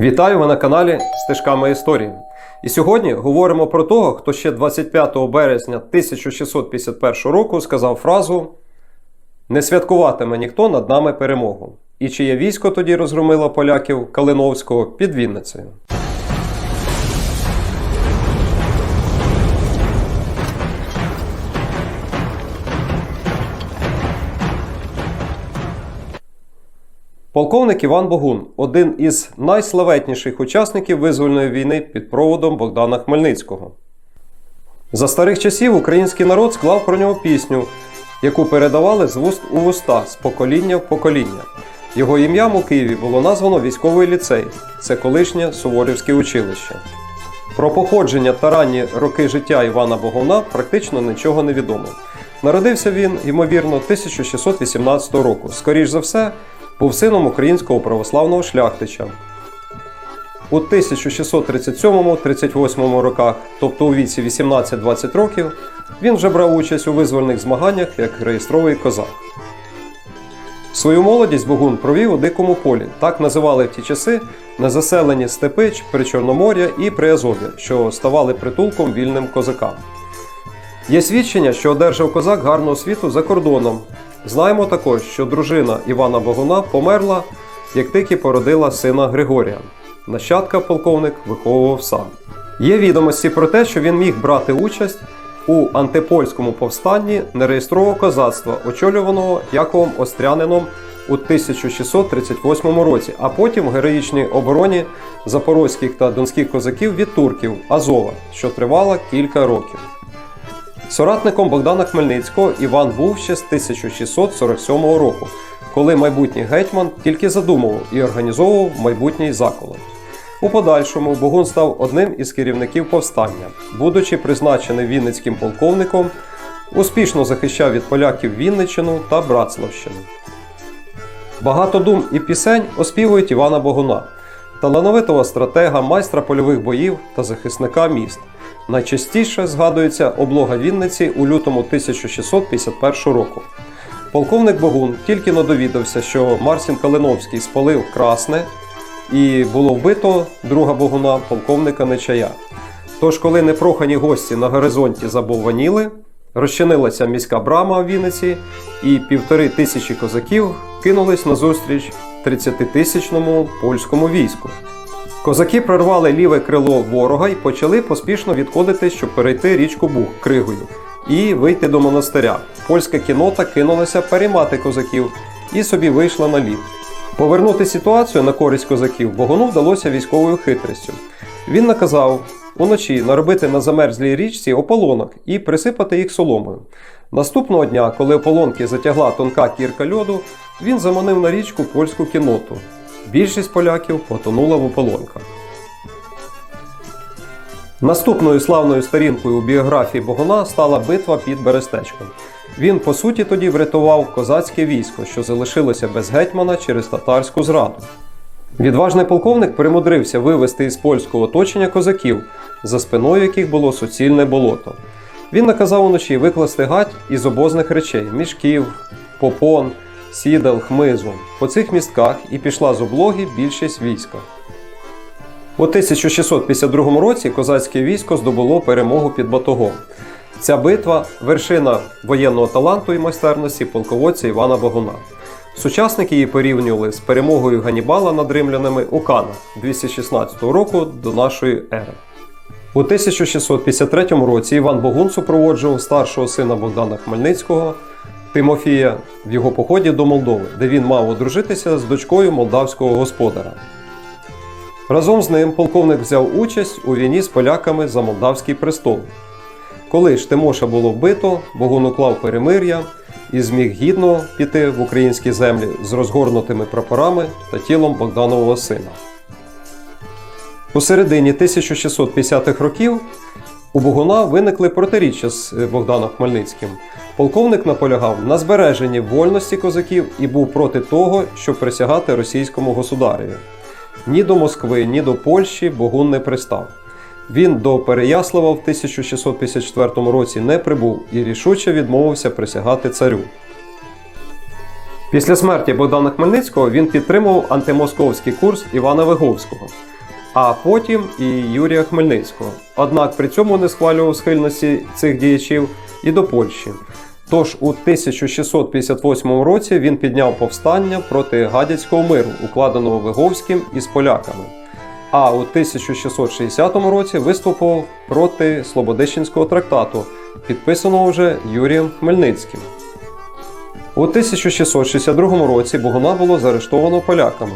Вітаю ви на каналі Стежками історії. І сьогодні говоримо про того, хто ще 25 березня 1651 року сказав фразу Не святкуватиме ніхто над нами перемогу. І чиє військо тоді розгромило поляків Калиновського під Вінницею. Полковник Іван Богун один із найславетніших учасників визвольної війни під проводом Богдана Хмельницького. За старих часів український народ склав про нього пісню, яку передавали з вуст у вуста з покоління в покоління. Його ім'ям у Києві було названо військовий ліцей, це колишнє Суворівське училище. Про походження та ранні роки життя Івана Богуна практично нічого не відомо. Народився він, ймовірно, 1618 року. Скоріш за все, був сином українського православного шляхтича. У 1637-38 роках, тобто у віці 18-20 років, він вже брав участь у визвольних змаганнях як реєстровий козак. Свою молодість Богун провів у дикому полі. Так називали в ті часи незаселені степи при Чорномор'я і Приазов'я, що ставали притулком вільним козакам. Є свідчення, що одержав козак гарну освіту за кордоном. Знаємо також, що дружина Івана Богуна померла, як тільки породила сина Григорія. Нащадка полковник виховував сам. Є відомості про те, що він міг брати участь у антипольському повстанні нереєстрового козацтва, очолюваного Яковом Острянином у 1638 році, а потім в героїчній обороні запорозьких та донських козаків від турків Азова, що тривала кілька років. Соратником Богдана Хмельницького Іван був ще з 1647 року, коли майбутній гетьман тільки задумував і організовував майбутній заколот. У подальшому Богун став одним із керівників повстання, будучи призначений Вінницьким полковником, успішно захищав від поляків Вінниччину та Братславщину. Багато дум і пісень оспівують Івана Богуна, талановитого стратега, майстра польових боїв та захисника міст. Найчастіше згадується облога Вінниці у лютому 1651 року. Полковник Богун тільки но довідався, що Марсін Калиновський спалив Красне і було вбито друга Богуна, полковника Нечая. Тож, коли непрохані гості на горизонті забовваніли, розчинилася міська брама в Вінниці, і півтори тисячі козаків кинулись назустріч 30-тисячному польському війську. Козаки прорвали ліве крило ворога і почали поспішно відходити, щоб перейти річку Буг Кригою і вийти до монастиря. Польська кінота кинулася переймати козаків і собі вийшла на лід. Повернути ситуацію на користь козаків Богону вдалося військовою хитрістю. Він наказав уночі наробити на замерзлій річці ополонок і присипати їх соломою. Наступного дня, коли ополонки затягла тонка кірка льоду, він заманив на річку польську кіноту. Більшість поляків потонула в ополонках. Наступною славною сторінкою у біографії Богуна стала битва під Берестечком. Він, по суті, тоді врятував козацьке військо, що залишилося без гетьмана через татарську зраду. Відважний полковник примудрився вивести із польського оточення козаків, за спиною яких було суцільне болото. Він наказав уночі викласти гать із обозних речей мішків, попон, сідал, хмизу. По цих містках і пішла з облоги більшість війська. У 1652 році козацьке військо здобуло перемогу під Батогом. Ця битва вершина воєнного таланту і майстерності полководця Івана Богуна. Сучасники її порівнювали з перемогою Ганібала над римлянами у Кана 216 року до нашої ери. У 1653 році Іван Богун супроводжував старшого сина Богдана Хмельницького Тимофія в його поході до Молдови, де він мав одружитися з дочкою молдавського господаря. Разом з ним полковник взяв участь у війні з поляками за молдавський престол. Коли ж Тимоша було вбито, Богун уклав перемир'я і зміг гідно піти в українські землі з розгорнутими прапорами та тілом Богданового сина. У середині 1650-х років у Богуна виникли протиріччя з Богданом Хмельницьким. Полковник наполягав на збереженні вольності козаків і був проти того, щоб присягати російському государеві. Ні до Москви, ні до Польщі Богун не пристав. Він до Переяслава в 1654 році не прибув і рішуче відмовився присягати царю. Після смерті Богдана Хмельницького він підтримував антимосковський курс Івана Виговського, а потім і Юрія Хмельницького. Однак при цьому не схвалював схильності цих діячів і до Польщі. Тож у 1658 році він підняв повстання проти гадяцького миру, укладеного Виговським із поляками. А у 1660 році виступив проти Слободищенського трактату, підписаного вже Юрієм Хмельницьким. У 1662 році Богуна було заарештовано поляками.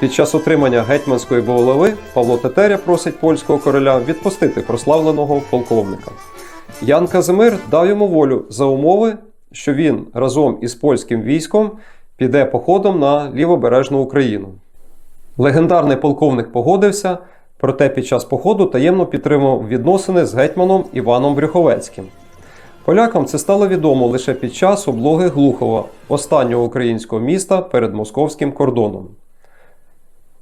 Під час отримання гетьманської булави Павло Тетеря просить польського короля відпустити прославленого полковника. Ян Казимир дав йому волю за умови, що він разом із польським військом піде походом на лівобережну Україну. Легендарний полковник погодився, проте під час походу таємно підтримав відносини з гетьманом Іваном Брюховецьким. Полякам це стало відомо лише під час облоги Глухова, останнього українського міста перед московським кордоном.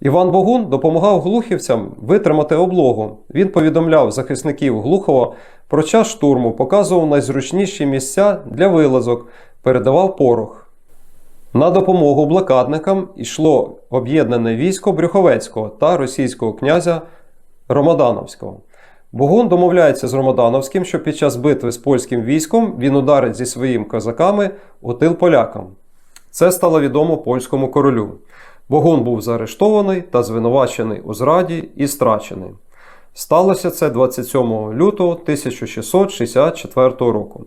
Іван Богун допомагав глухівцям витримати облогу. Він повідомляв захисників Глухова про час штурму, показував найзручніші місця для вилазок, передавав порох. На допомогу блокадникам йшло об'єднане військо Брюховецького та російського князя Ромадановського. Богун домовляється з Ромадановським, що під час битви з польським військом він ударить зі своїми козаками у тил полякам. Це стало відомо польському королю. Богун був заарештований та звинувачений у зраді і страчений. Сталося це 27 лютого 1664 року.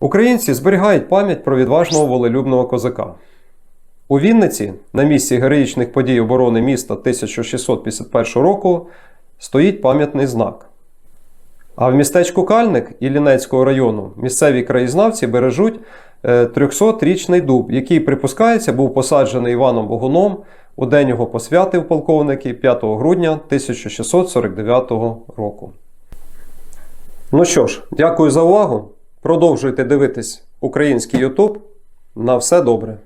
Українці зберігають пам'ять про відважного волелюбного козака. У Вінниці, на місці героїчних подій оборони міста 1651 року, стоїть пам'ятний знак. А в містечку Кальник Іллінецького району місцеві краєзнавці бережуть е, 300-річний дуб, який припускається був посаджений Іваном Богуном у день його посвяти в полковники 5 грудня 1649 року. Ну що ж, дякую за увагу. Продовжуйте дивитись український YouTube. На все добре!